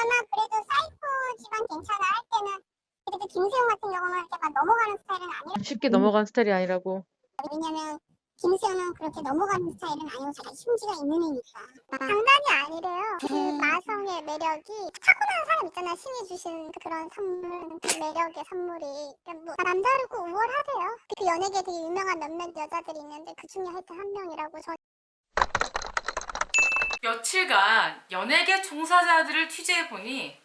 그나마 그래도 사이코지만 괜찮아 할 때는 그래도 김수영 같은 경우는 이렇게 막 넘어가는 스타일은 아니라 쉽게 넘어간 스타일이 아니라고. 왜냐면 김수영은 그렇게 넘어가는 스타일은 아니고 자기 심지가 있는 애니까. 장난이 아니래요. 그 마성의 매력이 타고난 사람 있잖아. 신이 주신 그런 선물 그 매력의 선물이. 뭐 남다르고 우월하대요. 그 연예계에 되게 유명한 몇몇 여자들이 있는데 그 중에 하여튼 한 명이라고 저 며칠간 연예계 종사자들을 취재해보니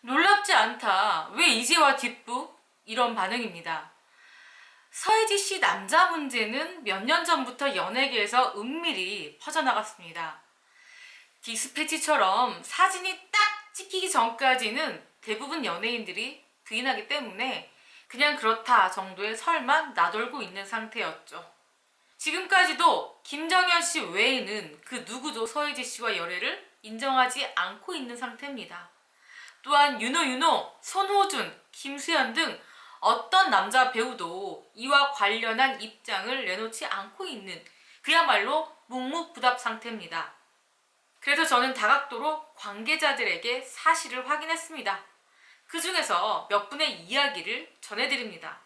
놀랍지 않다. 왜 이제와 뒷북? 이런 반응입니다. 서혜지 씨 남자 문제는 몇 년 전부터 연예계에서 은밀히 퍼져나갔습니다. 디스패치처럼 사진이 딱 찍히기 전까지는 대부분 연예인들이 부인하기 때문에 그냥 그렇다 정도의 설만 나돌고 있는 상태였죠. 지금까지도 김정현 씨 외에는 그 누구도 서혜지 씨와 열애를 인정하지 않고 있는 상태입니다. 또한 윤호 윤호, 손호준, 김수현 등 어떤 남자 배우도 이와 관련한 입장을 내놓지 않고 있는 그야말로 묵묵부답 상태입니다. 그래서 저는 다각도로 관계자들에게 사실을 확인했습니다. 그 중에서 몇 분의 이야기를 전해드립니다.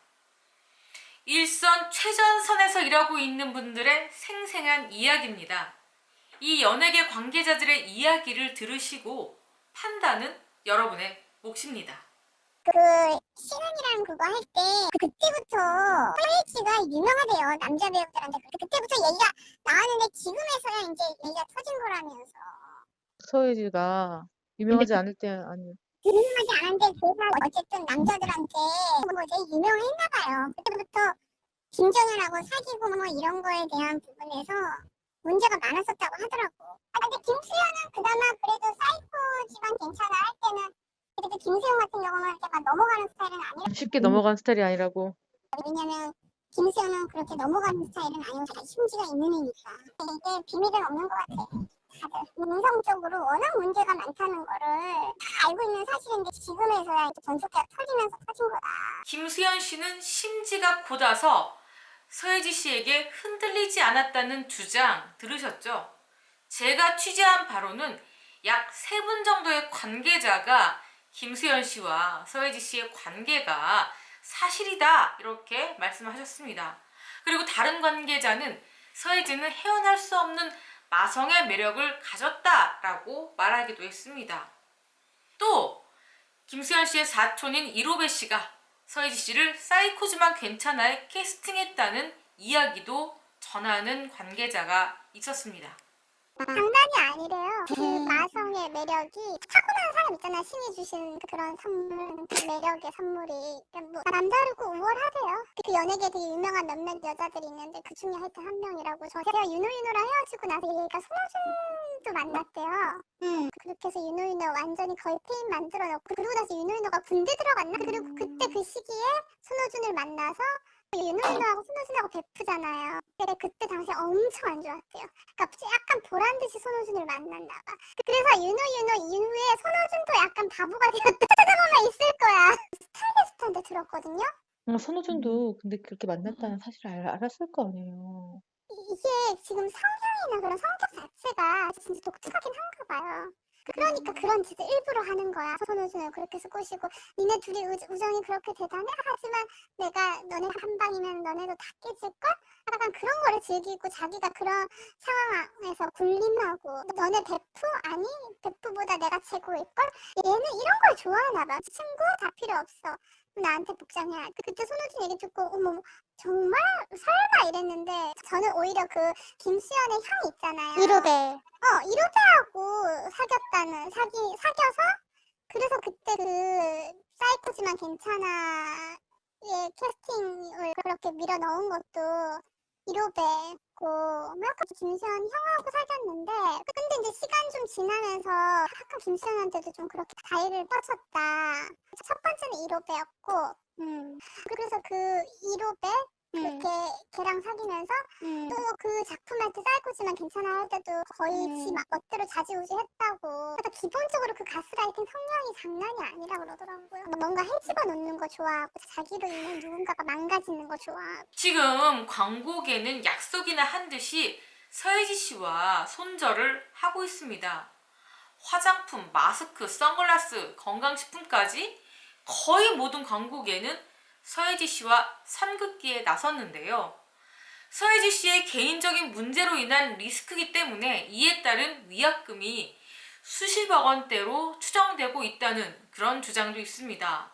일선 최전선에서 일하고 있는 분들의 생생한 이야기입니다. 이 연예계 관계자들의 이야기를 들으시고 판단은 여러분의 몫입니다. 그 신은이라는 그거 할 때 그때부터 서예지가 유명하대요 남자 배우들한테 그- 그때부터 얘기가 나왔는데 지금에서야 이제 얘기가 터진 거라면서 서예지가 유명하지 않을 때 아니. 유명하지 않은데 걔가 어쨌든 남자들한테 뭐 되게 유명했나 봐요. 그때부터 김정현하고 사귀고 뭐 이런 거에 대한 부분에서 문제가 많았었다고 하더라고. 아 근데 김수현은 그나마 그래도 사이코지만 괜찮아 할 때는 그래도 김수현 같은 경우는 이렇게 막 넘어가는 스타일은 아니라 쉽게 넘어간 스타일이 아니라고. 왜냐면 김수현은 그렇게 넘어가는 스타일은 아니고 자기 심지가 있는 애니까. 이게 비밀은 없는 것 같아 인성적으로 워낙 문제가 많다는 거를 다 알고 있는 사실인데 지금에서야 전속기가 터지면서 터진 거다 김수현 씨는 심지가 곧아서 서혜지 씨에게 흔들리지 않았다는 주장 들으셨죠? 제가 취재한 바로는 약 세 분 정도의 관계자가 김수현 씨와 서혜지 씨의 관계가 사실이다 이렇게 말씀하셨습니다. 그리고 다른 관계자는 서혜지는 헤어날 수 없는 마성의 매력을 가졌다라고 말하기도 했습니다. 또 김수현 씨의 사촌인 이로베 씨가 서혜지 씨를 사이코지만 괜찮아에 캐스팅했다는 이야기도 전하는 관계자가 있었습니다. 장난이 아니래요. 그 마성의 매력이 타고난 사람 있잖아. 신이 주신 그런 선물 그 매력의 선물이. 그냥 뭐 남다르고 우월하대요. 그 연예계에 되게 유명한 몇몇 여자들이 있는데 그 중에 하여튼 한 명이라고 저 제가 윤호윤호랑 헤어지고 나서 얘가 손호준도 만났대요. 음. 그렇게 해서 윤호윤호 완전히 거의 페인 만들어 놓고 그러고 나서 윤호윤호가 군대 들어갔나? 그리고 그때 그 시기에 손호준을 만나서 윤호윤호하고 손호준하고 베프잖아요. 근데 그때 당시에 엄청 안 좋았대요. 그러니까 약간 보란 듯이 손호준을 만났나 봐. 그래서 윤호윤호 이후에 손호준도 약간 바보가 되었다 찾아보면 있을 거야. 스타일리스트한테 들었거든요? 어, 선호준도 근데 그렇게 만났다는 사실을 알, 알았을 거 아니에요. 이게 지금 성향이나 그런 성격 자체가 진짜 독특하긴 한가 봐요. 그러니까 그런 짓을 일부러 하는 거야. 손호준을 그렇게 해서 꼬시고 니네 둘이 우, 우정이 그렇게 대단해? 하지만 내가 너네 한 방이면 너네도 다 깨질걸? 약간 그런 거를 즐기고 자기가 그런 상황에서 군림하고 너네 베프? 아니 베프 보다 내가 최고일걸? 얘는 이런 걸 좋아하나 봐. 친구 다 필요 없어. 나한테 복장해야 돼. 그때 손호준 얘기 듣고 어머 정말 설마 이랬는데 저는 오히려 그 김수현의 향 있잖아요. 이로베. 어 이로베하고 사귀었다는 사귀 사귀어서 그래서 그때 그 사이코지만 괜찮아 의 캐스팅을 그렇게 밀어 넣은 것도 이로베고 막 김수현 형하고 사귀었는데 근데 이제 시간 좀 지나면서 약간 김수현한테도 좀 그렇게 가해를 뻗쳤다. 첫 번째는 이로베였고 음 그래서 그 이로베 음. 그렇게 걔랑 사귀면서 음. 또그 작품할 때 사이코지만 괜찮아 할 때도 거의 음. 지막 멋대로 자지우지 했다고 그러니까 기본적으로 그 가스라이팅 성향이 장난이 아니라 그러더라고요 뭔가 헤집어 놓는 거 좋아하고 자기로 인해 누군가가 망가지는 거 좋아하고 지금 광고계는 약속이나 한 듯이 서혜지 씨와 손절을 하고 있습니다. 화장품, 마스크, 선글라스, 건강식품까지 거의 모든 광고계는 서혜지 씨와 삼극기에 나섰는데요. 서혜지 씨의 개인적인 문제로 인한 리스크이기 때문에 이에 따른 위약금이 수십억 원대로 추정되고 있다는 그런 주장도 있습니다.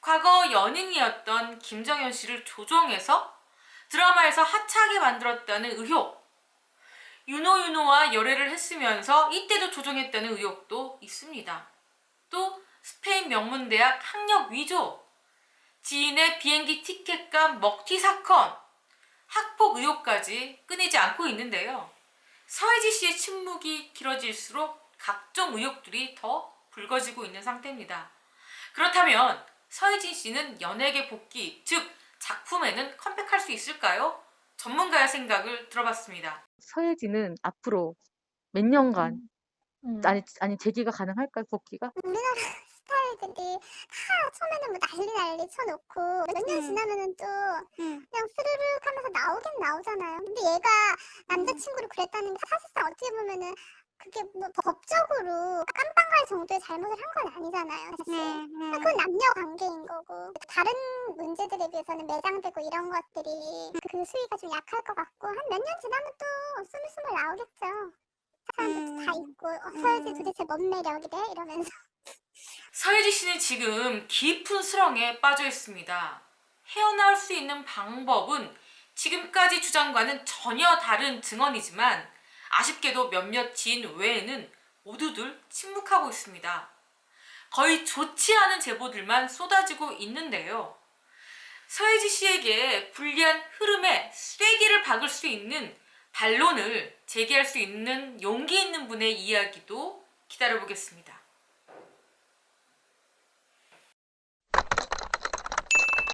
과거 연인이었던 김정현 씨를 조종해서 드라마에서 하차하게 만들었다는 의혹, 윤호와 열애를 했으면서 이때도 조종했다는 의혹도 있습니다. 또 스페인 명문대학 학력 위조, 지인의 비행기 티켓값 먹튀 사건, 학폭 의혹까지 끊이지 않고 있는데요. 서혜지 씨의 침묵이 길어질수록 각종 의혹들이 더 불거지고 있는 상태입니다. 그렇다면 서혜진 씨는 연예계 복귀, 즉 작품에는 컴백할 수 있을까요? 전문가의 생각을 들어봤습니다. 서예진은 앞으로 몇 년간 음. 아니 아니 재기가 가능할까요? 복귀가? 우리나라 스타일들이 다 처음에는 뭐 난리 난리 쳐놓고 몇 년 음. 지나면은 또 음. 그냥 스르륵 하면서 나오긴 나오잖아요. 근데 얘가 남자친구를 그랬다는 게 사실상 어떻게 보면은 그게 뭐 법적으로 깜빵 갈 정도의 잘못을 한 건 아니잖아요. 사실. 네, 네. 그건 남녀 관계인 거고 다른 문제들에 비해서는 매장되고 이런 것들이 그 수위가 좀 약할 것 같고 한 몇 년 지나면 또 스물스물 나오겠죠. 사람들 다 음. 있고 어, 서열지 도대체 뭔 매력이래 이러면서 서혜지 씨는 지금 깊은 수렁에 빠져 있습니다. 헤어나올 수 있는 방법은 지금까지 주장과는 전혀 다른 증언이지만 아쉽게도 몇몇 지인 외에는 모두들 침묵하고 있습니다. 거의 좋지 않은 제보들만 쏟아지고 있는데요. 서혜지 씨에게 불리한 흐름에 쐐기를 박을 수 있는 반론을 제기할 수 있는 용기 있는 분의 이야기도 기다려보겠습니다.